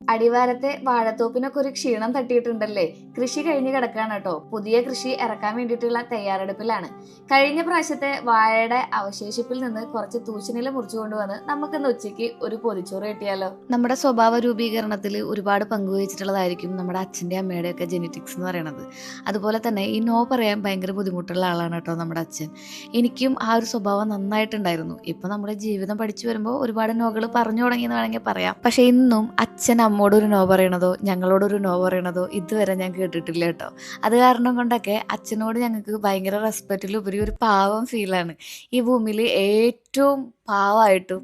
അടിവാരത്തെ വാഴത്തോപ്പിനൊക്കെ ഒരു ക്ഷീണം തട്ടിയിട്ടുണ്ടല്ലേ? കൃഷി കഴിഞ്ഞ് കിടക്കാണ് കേട്ടോ. പുതിയ കൃഷി ഇറക്കാൻ വേണ്ടിയിട്ടുള്ള തയ്യാറെടുപ്പിലാണ്. കഴിഞ്ഞ പ്രാവശ്യത്തെ വാഴയുടെ അവശേഷിപ്പിൽ നിന്ന് കുറച്ച് തൂശനില മുറിച്ചു കൊണ്ടുവന്ന് നമുക്കിന്ന് ഉച്ചയ്ക്ക് ഒരു പൊതിച്ചോറ് കിട്ടിയാലോ? നമ്മുടെ സ്വഭാവ രൂപീകരണത്തിൽ ഒരുപാട് പങ്കുവഹിച്ചിട്ടുള്ളതായിരിക്കും നമ്മുടെ അച്ഛന്റെ അമ്മയുടെ ഒക്കെ ജെനറ്റിക്സ് എന്ന് പറയുന്നത്. അതുപോലെ തന്നെ ഈ നോ പറയാൻ ഭയങ്കര ബുദ്ധിമുട്ടുള്ള ആളാണ് കേട്ടോ നമ്മുടെ അച്ഛൻ. എനിക്കും ആ ഒരു സ്വഭാവം നന്നായിട്ടുണ്ടായിരുന്നു. ഇപ്പം നമ്മുടെ ജീവിതം പഠിച്ചു വരുമ്പോൾ ഒരുപാട് നോകൾ പറഞ്ഞു തുടങ്ങിയെന്ന് വേണമെങ്കിൽ പറയാം. പക്ഷേ ഇന്നും അച്ഛൻ അമ്മോട് ഒരു നോ പറയണതോ ഞങ്ങളോടൊരു നോ പറയണതോ ഇതുവരെ ഞാൻ കേട്ടിട്ടില്ല കേട്ടോ. അത് കാരണം കൊണ്ടൊക്കെ അച്ഛനോട് ഞങ്ങൾക്ക് ഭയങ്കര റെസ്പെക്റ്റിലുപരി ഒരു പാവം ഫീലാണ് ഈ ഭൂമിയിൽ ഏറ്റവും പാവമായിട്ടും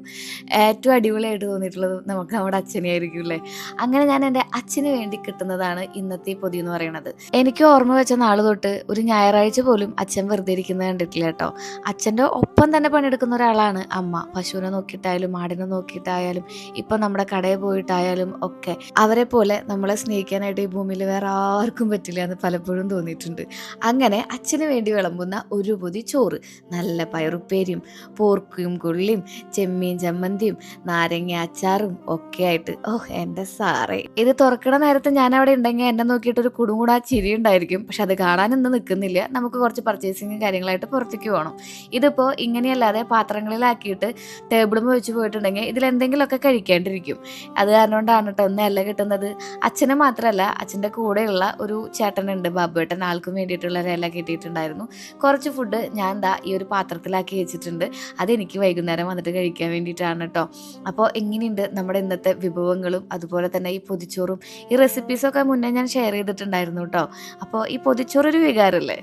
ഏറ്റവും അടിപൊളിയായിട്ട് തോന്നിയിട്ടുള്ളത് നമുക്ക് നമ്മുടെ അച്ഛനെയായിരിക്കും അല്ലേ അങ്ങനെ ഞാൻ എന്റെ അച്ഛന് വേണ്ടി കിട്ടുന്നതാണ് ഇന്നത്തെ പൊതി എന്ന് പറയുന്നത്. എനിക്ക് ഓർമ്മ വെച്ച നാൾ തൊട്ട് ഒരു ഞായറാഴ്ച പോലും അച്ഛൻ വെറുതെ ഇരിക്കുന്നത് കണ്ടിട്ടില്ല കേട്ടോ. അച്ഛന്റെ ഒപ്പം തന്നെ പണിയെടുക്കുന്ന ഒരാളാണ് അമ്മ. പശുവിനെ നോക്കിയിട്ടായാലും ആടിനെ നോക്കിയിട്ടായാലും ഇപ്പം നമ്മുടെ കടയിൽ പോയിട്ടായാലും ഒക്കെ. അവരെ പോലെ നമ്മളെ സ്നേഹിക്കാനായിട്ട് ഈ ഭൂമിയിൽ വേറെ ആർക്കും പറ്റില്ല എന്ന് പലപ്പോഴും തോന്നിയിട്ടുണ്ട്. അങ്ങനെ അച്ഛന് വേണ്ടി വിളമ്പുന്ന ഒരു പൊതി ചോറ്. നല്ല പയറുപ്പേരിയും പോർക്കും കൊള്ളിയും ചെമ്മീൻ ചമ്മന്തിയും നാരങ്ങ അച്ചാറും ഒക്കെ ആയിട്ട്. ഓ എന്റെ സാറേ. ഇത് തുറക്കണ നേരത്ത് ഞാൻ അവിടെ ഉണ്ടെങ്കിൽ എന്നെ നോക്കിയിട്ട് ഒരു കുടുംകൂടാ ചിരി ഉണ്ടായിരിക്കും. പക്ഷെ അത് കാണാനൊന്നും നിൽക്കുന്നില്ല നമുക്ക് കുറച്ച് പർച്ചേസിങ്ങും കാര്യങ്ങളായിട്ട് പുറത്തേക്ക് പോകണം ഇതിപ്പോൾ ഇങ്ങനെയല്ലാതെ പാത്രങ്ങളിലാക്കിയിട്ട് ടേബിളും വെച്ച് പോയിട്ടുണ്ടെങ്കിൽ ഇതിൽ എന്തെങ്കിലുമൊക്കെ കഴിക്കേണ്ടിരിക്കും അത് കാരണം കൊണ്ടാണ് കേട്ടോ ഒന്നല്ല കിട്ടുന്നത്. അച്ഛന് മാത്രമല്ല അച്ഛന്റെ കൂടെയുള്ള ഒരു ചേട്ടനുണ്ട് ബാബുവേട്ടൻ. ആൾക്കും വേണ്ടിയിട്ടുള്ള ഇല കിട്ടിയിട്ടുണ്ടായിരുന്നു. കുറച്ച് ഫുഡ് ഞാൻ എന്താ ഈ ഒരു പാത്രത്തിലാക്കി വെച്ചിട്ടുണ്ട്. അതെനിക്ക് വൈകുന്നേരം വന്നിട്ട് കഴിക്കാൻ വേണ്ടിയിട്ടാണ് കേട്ടോ അപ്പോൾ എങ്ങനെയുണ്ട് നമ്മുടെ ഇന്നത്തെ വിഭവങ്ങളും അതുപോലെ തന്നെ ഈ പൊതിച്ചോറും? ഈ റെസിപ്പീസൊക്കെ മുന്നേ ഞാൻ ഷെയർ ചെയ്തിട്ടുണ്ടായിരുന്നു കേട്ടോ അപ്പോൾ ഈ പൊതിച്ചോറൊരു വികാരമല്ലേ